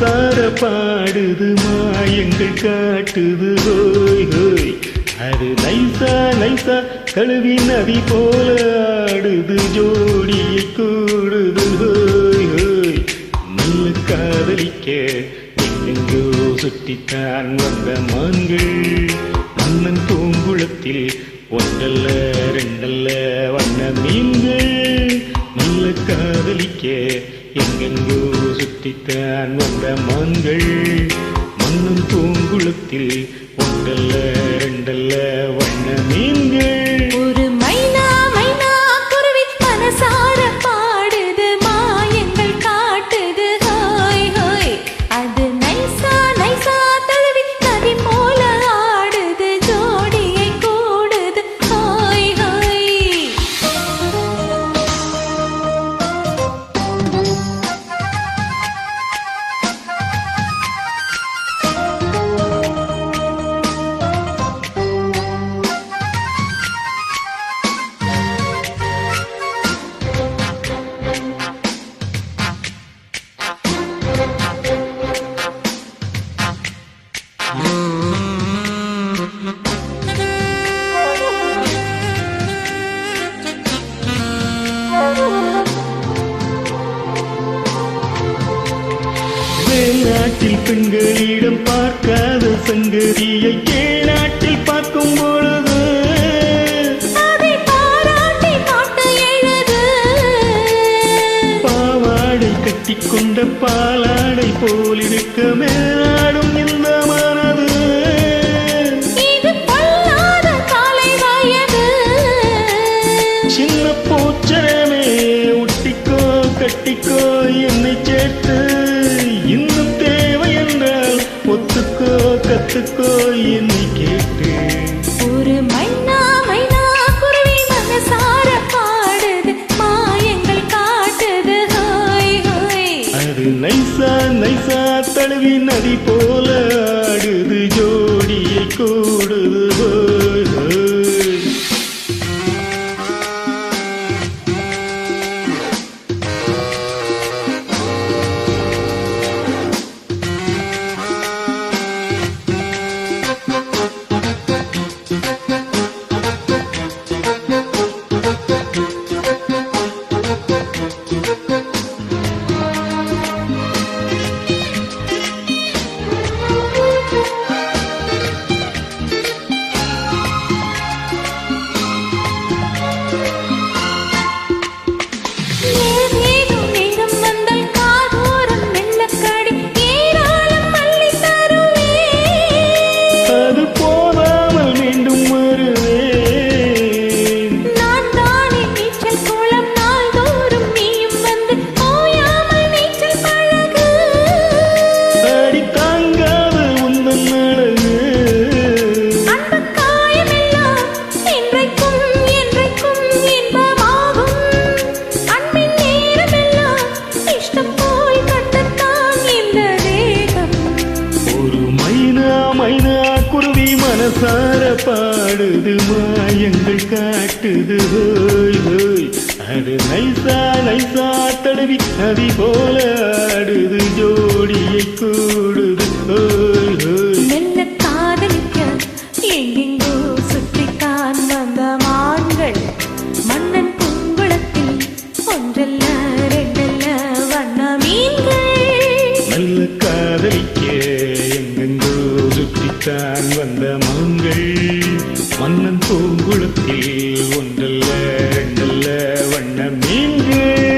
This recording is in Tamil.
மனசார பாடுது மாயங்கள் காட்டுது. ஹோய் ஹோய் அது லைசா லைசா கழுவி நதி போல ஆடுது. ஜோடியை கூடுது. ஹோய் ஹோய் நல்ல காதலிக்க எங்கெங்கோ சுட்டித்தான் வந்த மான்கள். அண்ணன் பூங்குளத்தில் ஒன்றல்ல ரெண்டல்ல வண்ண மீன்கள். நல்ல காதலிக்க எங்கெங்கோ சுற்றித்தான் வந்த மான்கள் மண்ணும் பூங்குளத்தில் ஒன்றல்ல ரெண்டல்ல வண்ண மீன்கள். வெளிநாட்டில் பெண்களிடம் பார்க்காத சங்கதியை கேளாட்டில் பார்க்கும் பொழுது பாவாடை கட்டிக்கொண்ட பாலாடை போலிருக்க மேலாடும் இந்த மனது. சின்ன பூச்சரமே ஒட்டிக்கோ கட்டிக்கோ என்னை கத்துக்கோ என்னை கேட்டு ஒரு மைனா மைனா குருவி மனசார பாடுது மாயங்கள் காட்டுது. ஹோய் ஹோய். அது நைசா நைசா தழுவி நதி போல மனசார பாடுது மாயங்கள் காட்டுது ஹோய் ஹோய். அது நைசா நைசா தடவி கவி போல ஆடுது ஜோடியை கூடுது. கூடுங்கள் மன்னன் பூங்குளத்தில் ஒன்றல்ல ரெண்டல்ல வண்ண மீன்கள்